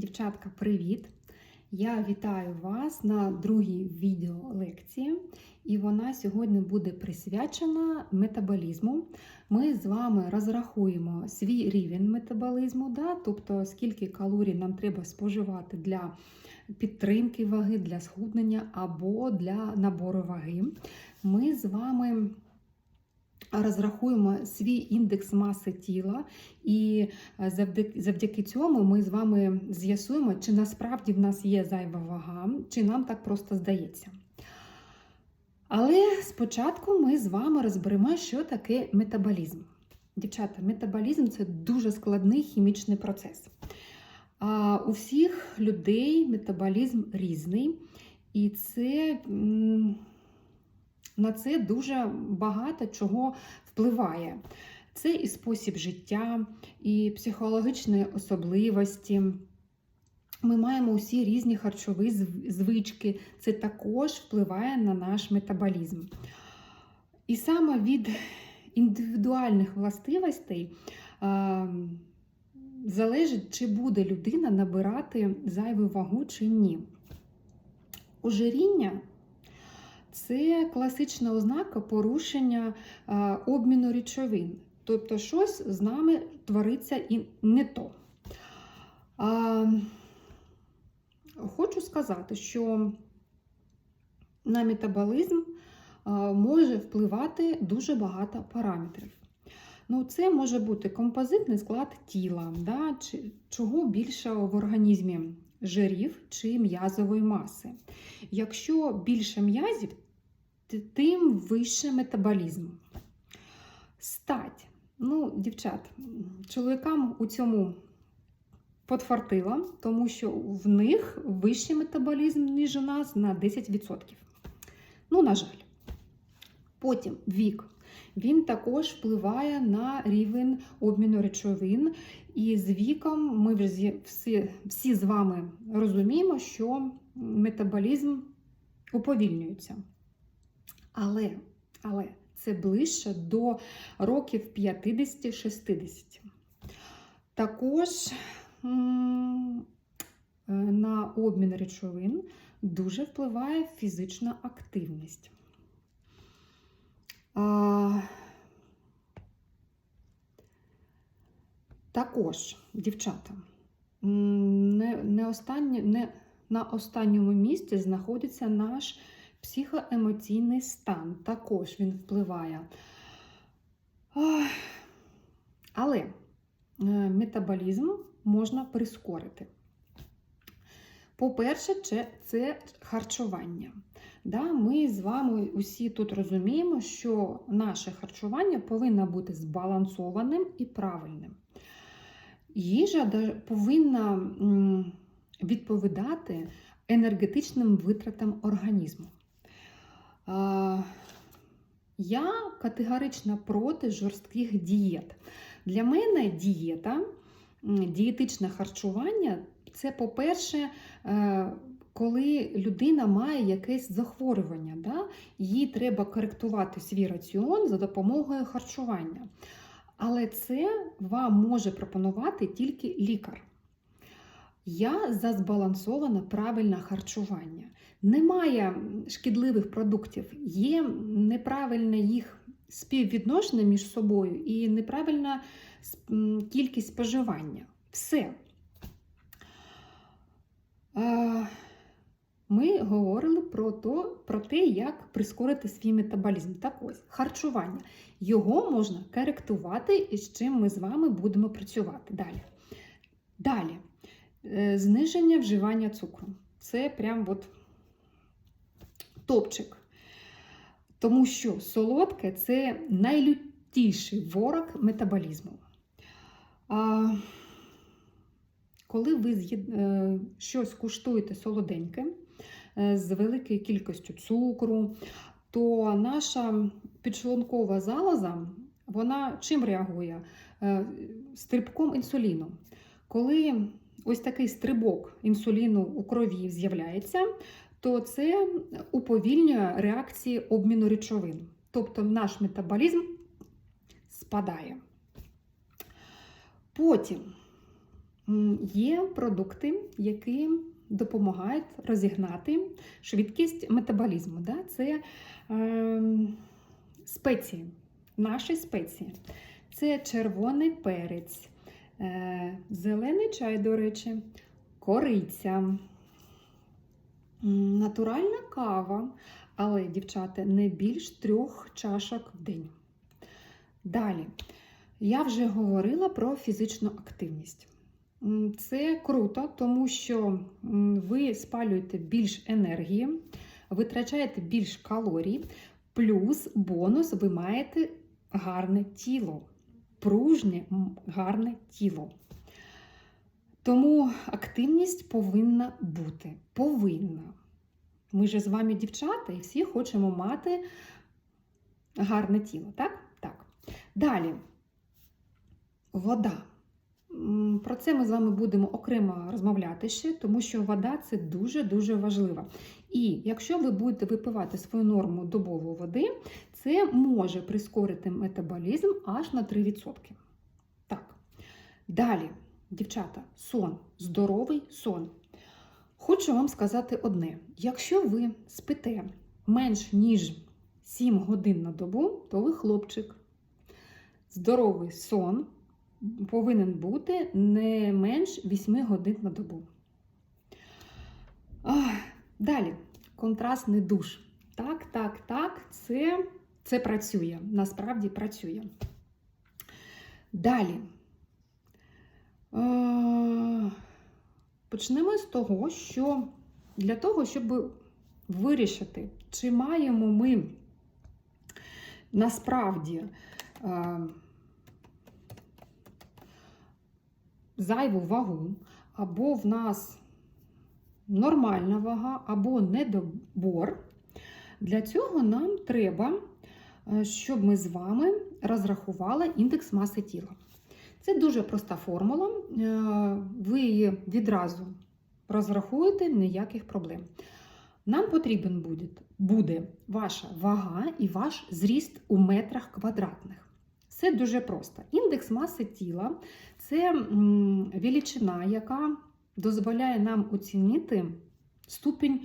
Дівчатка, привіт! Я вітаю вас на другій відеолекції, і вона сьогодні буде присвячена метаболізму. Ми з вами розрахуємо свій рівень метаболізму, да? тобто скільки калорій нам треба споживати для підтримки ваги, для схуднення або для набору ваги. Ми з вами розрахуємо свій індекс маси тіла, і е, завдяки, завдяки цьому ми з вами з'ясуємо, чи насправді в нас є зайва вага, чи нам так просто здається. Але спочатку ми з вами розберемо, що таке метаболізм. Дівчата, метаболізм це дуже складний хімічний процес. А у всіх людей метаболізм різний, і це. На це дуже багато чого впливає. Це і спосіб життя, і психологічні особливості. Ми маємо усі різні харчові звички. Це також впливає на наш метаболізм. І саме від індивідуальних властивостей а, залежить, чи буде людина набирати зайву вагу чи ні. Ожиріння це класична ознака порушення обміну речовин. Тобто щось з нами твориться і не то. Хочу сказати, що на метаболізм може впливати дуже багато параметрів. Ну, це може бути композитний склад тіла, да, чи, чого більше в організмі жирів чи м'язової маси. Якщо більше м'язів, тим вище метаболізм. Стать. Ну, дівчат, чоловікам у цьому подфартило, тому що в них вищий метаболізм, ніж у нас, на 10%. Ну, на жаль. Потім вік. Він також впливає на рівень обміну речовин. І з віком ми всі, всі з вами розуміємо, що метаболізм уповільнюється. Але, але це ближче до років 50-60. Також е, на обмін речовин дуже впливає фізична активність. Також, дівчата, не, не, останнє, не на останньому місці знаходиться наш психоемоційний стан. Також він впливає. Але е, метаболізм можна прискорити. По-перше, це харчування. Да, ми з вами усі тут розуміємо, що наше харчування повинно бути збалансованим і правильним. Їжа повинна відповідати енергетичним витратам організму. Я категорично проти жорстких дієт. Для мене дієта, дієтичне харчування це, по-перше, е, коли людина має якесь захворювання, да? їй треба коректувати свій раціон за допомогою харчування. Але це вам може пропонувати тільки лікар. Я за збалансоване правильне харчування. Немає шкідливих продуктів, є неправильне їх співвідношення між собою і неправильна кількість споживання. Все. Ми говорили про, то, про те, як прискорити свій метаболізм. Так ось, харчування. Його можна коректувати, і з чим ми з вами будемо працювати далі. Далі. Е, Зниження вживання цукру. Це прям от топчик. Тому що солодке це найлютіший ворог метаболізму. А, коли ви е, щось куштуєте солоденьке з великою кількістю цукру, то наша підшлункова залоза, вона чим реагує? Е, Стрибком інсуліну. Коли ось такий стрибок інсуліну у крові з'являється, то це уповільнює реакції обміну речовин. Тобто наш метаболізм спадає. Потім є продукти, які допомагають розігнати швидкість метаболізму. Да? Це е, спеції, наші спеції. Це червоний перець, е, зелений чай, до речі, кориця, натуральна кава, але, дівчата, не більш трьох чашок в день. Далі, я вже говорила про фізичну активність. Це круто, тому що ви спалюєте більш енергії, витрачаєте більш калорій, плюс бонус ви маєте гарне тіло, пружнє, гарне тіло. Тому активність повинна бути. Повинна. Ми же з вами дівчата і всі хочемо мати гарне тіло, так? Так. Далі. Вода. Про це ми з вами будемо окремо розмовляти ще, тому що вода це дуже-дуже важливо. І якщо ви будете випивати свою норму добової води, це може прискорити метаболізм аж на 3%. Так. Далі, дівчата, сон, здоровий сон. Хочу вам сказати одне: якщо ви спите менш ніж 7 годин на добу, то ви хлопчик. Здоровий сон повинен бути не менш 8 годин на добу. Далі, контрастний душ. Так, так, так, це, це працює. Насправді працює. Далі. Почнемо з того, що для того, щоб вирішити, чи маємо ми насправді е, зайву вагу, або в нас нормальна вага, або недобор, для цього нам треба, е, щоб ми з вами розрахували індекс маси тіла. Це дуже проста формула, е, ви її відразу розрахуєте, ніяких проблем. Нам потрібен буде, буде ваша вага і ваш зріст у метрах квадратних. Все дуже просто. Індекс маси тіла це величина, яка дозволяє нам оцінити ступінь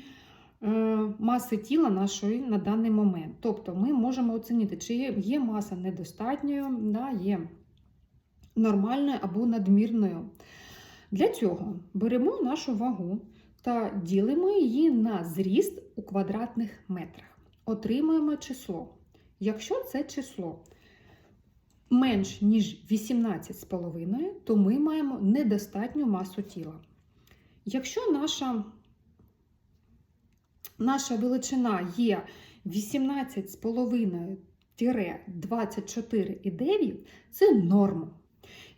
е, маси тіла нашої на даний момент. Тобто ми можемо оцінити, чи є маса недостатньою, да, є нормальною або надмірною. Для цього беремо нашу вагу та ділимо її на зріст у квадратних метрах. Отримуємо число. Якщо це число менш ніж 18,5, то ми маємо недостатню масу тіла. Якщо наша, наша величина є 18,5-24,9, це норма.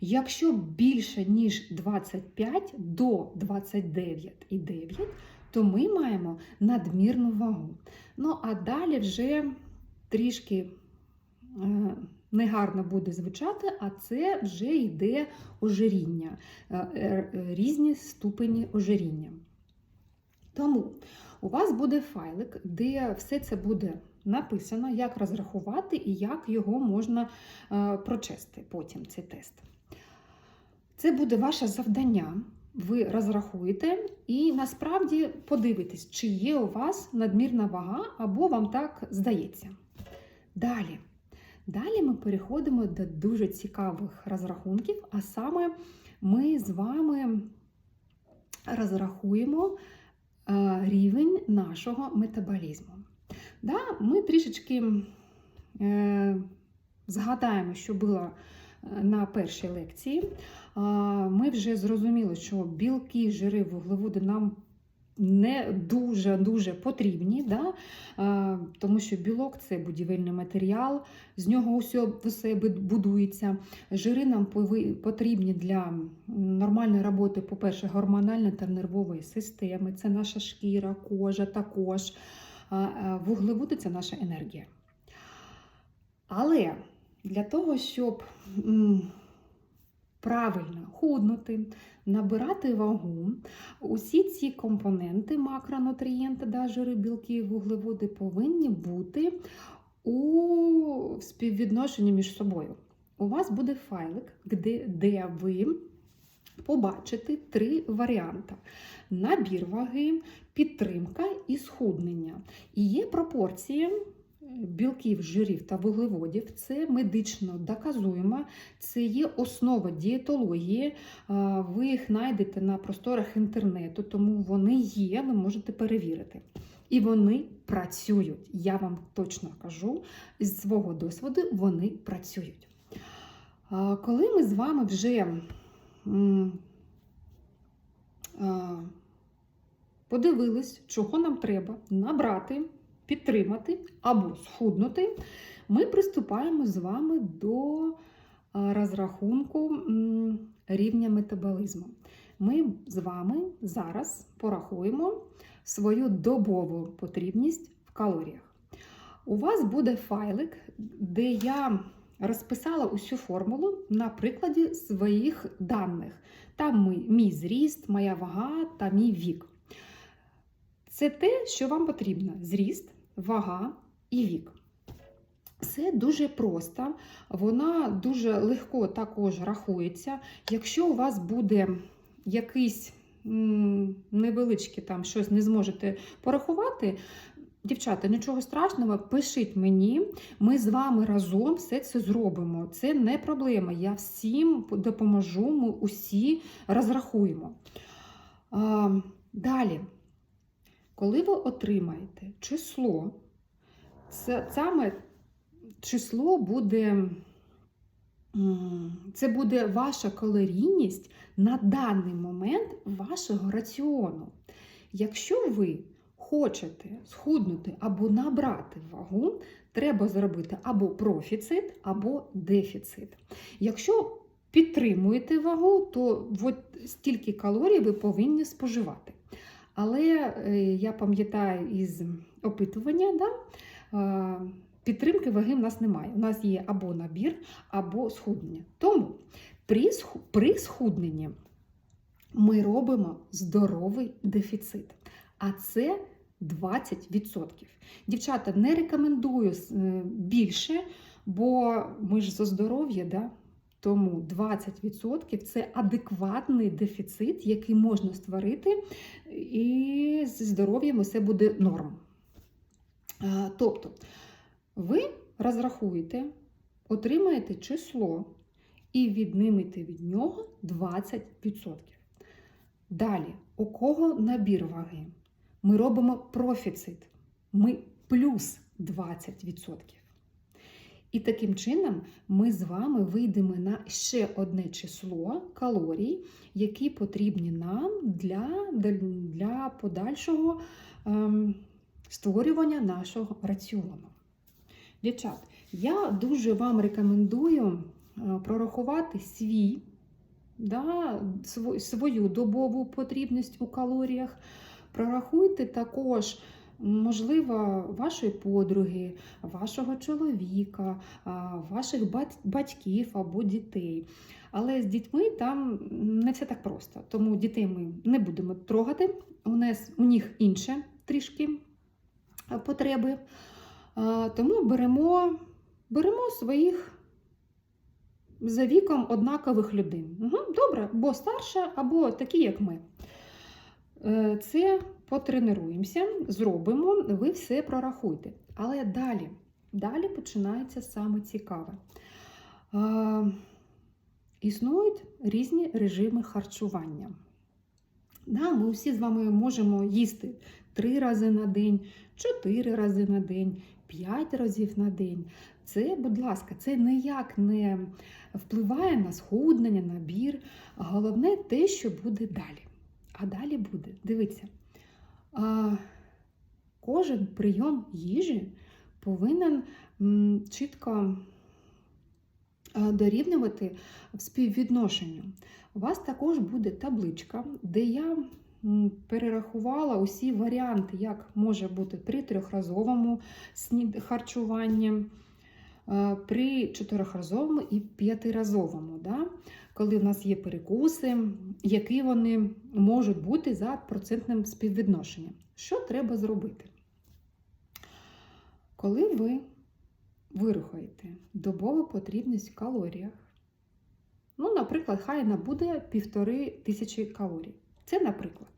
Якщо більше, ніж 25 до 29,9, то ми маємо надмірну вагу. Ну, а далі вже трішки негарно буде звучати, а це вже йде ожиріння, е, е, різні ступені ожиріння. Тому у вас буде файлик, де все це буде написано, як розрахувати і як його можна е, прочести потім цей тест. Це буде ваше завдання. Ви розрахуєте і насправді подивитесь, чи є у вас надмірна вага, або вам так здається. Далі. Далі ми переходимо до дуже цікавих розрахунків, а саме ми з вами розрахуємо е, рівень нашого метаболізму. Да, Ми трішечки е, згадаємо, що було е, на першій лекції. Ми вже зрозуміли, що білки, жири, вуглеводи нам не дуже-дуже потрібні, да? тому що білок це будівельний матеріал, з нього усе, все будується. Жири нам потрібні для нормальної роботи, по-перше, гормональної та нервової системи. Це наша шкіра, кожа також. Вуглеводи це наша енергія. Але для того, щоб правильно худнути, набирати вагу, усі ці компоненти, макронутрієнти, да, жири, білки, вуглеводи повинні бути у співвідношенні між собою. У вас буде файлик, де, де ви побачити три варіанти: набір ваги, підтримка і схуднення. І є пропорції білків, жирів та вуглеводів. Це медично доказуємо, це є основа дієтології. Ви їх знайдете на просторах інтернету, тому вони є, ви можете перевірити. І вони працюють. Я вам точно кажу, з свого досвіду вони працюють. Коли ми з вами вже подивились, чого нам треба набрати, підтримати або схуднути, ми приступаємо з вами до розрахунку рівня метаболізму. Ми з вами зараз порахуємо свою добову потрібність в калоріях. У вас буде файлик, де я розписала усю формулу на прикладі своїх даних. Там мій, мій зріст, моя вага та мій вік. Це те, що вам потрібно: зріст, вага і вік. Це дуже просто, вона дуже легко також рахується. Якщо у вас буде якийсь м, невеличкий там щось не зможете порахувати, дівчата, нічого страшного, пишіть мені, ми з вами разом все це зробимо. Це не проблема. Я всім допоможу, ми усі розрахуємо. Далі, коли ви отримаєте число, це саме число буде. Це буде ваша калорійність на даний момент вашого раціону. Якщо ви хочете схуднути або набрати вагу, треба зробити або профіцит, або дефіцит. Якщо підтримуєте вагу, то от стільки калорій ви повинні споживати. Але е, я пам'ятаю із опитування, да, підтримки ваги в нас немає. У нас є або набір, або схуднення. Тому при схудненні ми робимо здоровий дефіцит. А це 20%. Дівчата, не рекомендую е, більше, бо ми ж за здоров'я, да? Тому 20% це адекватний дефіцит, який можна створити, і зі здоров'ям усе буде норм. Тобто, ви розрахуєте, отримаєте число і віднимете від нього 20%. Далі, у кого набір ваги? Ми робимо профіцит. Ми плюс 20%. І таким чином ми з вами вийдемо на ще одне число калорій, які потрібні нам для, для подальшого ем, створювання нашого раціону. Дівчат, я дуже вам рекомендую е, прорахувати свій, да, свою добову потрібність у калоріях. Прорахуйте також, можливо, вашої подруги, вашого чоловіка, ваших батьків або дітей. Але з дітьми там не все так просто. Тому дітей ми не будемо трогати. У нас у них інше трішки потреби. Тому беремо, беремо своїх за віком однакових людей. Угу, добре, або старша, або такі, як ми. Е, Це потренуємося, зробимо, ви все прорахуйте. Але далі, далі починається саме цікаве. Е, Існують різні режими харчування. Да, ми всі з вами можемо їсти три рази на день, чотири рази на день, п'ять разів на день. Це, будь ласка, це ніяк не впливає на схуднення, набір. Головне те, що буде далі. А далі буде, дивіться, а, кожен прийом їжі повинен м, чітко дорівнювати в співвідношенню. У вас також буде табличка, де я перерахувала усі варіанти, як може бути при трьохразовому харчуванні, при чотирьохразовому і п'ятиразовому. Да? Коли в нас є перекуси, які вони можуть бути за процентним співвідношенням. Що треба зробити? Коли ви вирухаєте добову потрібність в калоріях, Ну, наприклад, хай вона буде півтори тисячі калорій. Це наприклад.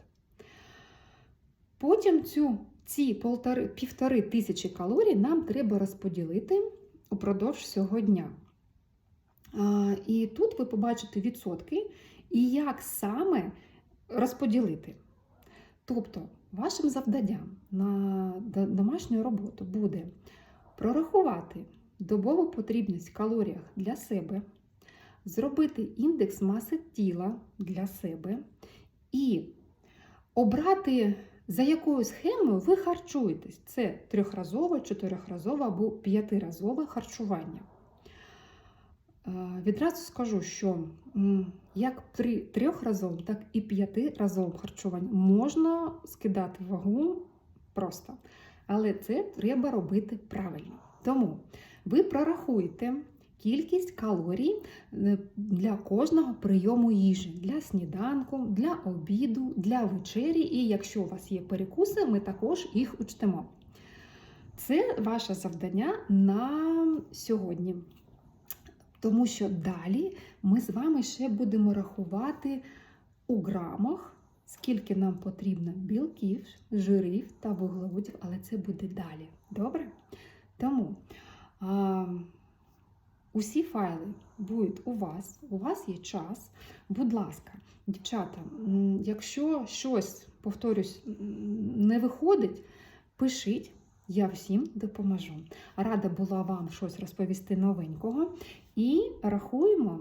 Потім цю, ці півтори тисячі калорій нам треба розподілити упродовж всього дня. І тут ви побачите відсотки і як саме розподілити. Тобто, вашим завданням на домашню роботу буде прорахувати добову потрібність в калоріях для себе, зробити індекс маси тіла для себе і обрати, за якою схемою ви харчуєтесь. Це трьохразове, чотирьохразове або п'ятиразове харчування. Е, Відразу скажу, що як при трьохразовому, так і п'ятиразовому харчуванні можна скидати вагу просто. Але це треба робити правильно. Тому ви прорахуєте кількість калорій е, для кожного прийому їжі, для сніданку, для обіду, для вечері. І якщо у вас є перекуси, ми також їх учтемо. Це ваше завдання на сьогодні. Тому що далі ми з вами ще будемо рахувати у грамах, скільки нам потрібно білків, жирів та вуглеводів, але це буде далі. Добре? Тому а, усі файли будуть у вас, у вас є час. Будь ласка, дівчата, якщо щось, повторюсь, не виходить, пишіть. Я всім допоможу. Рада була вам щось розповісти новенького. І рахуємо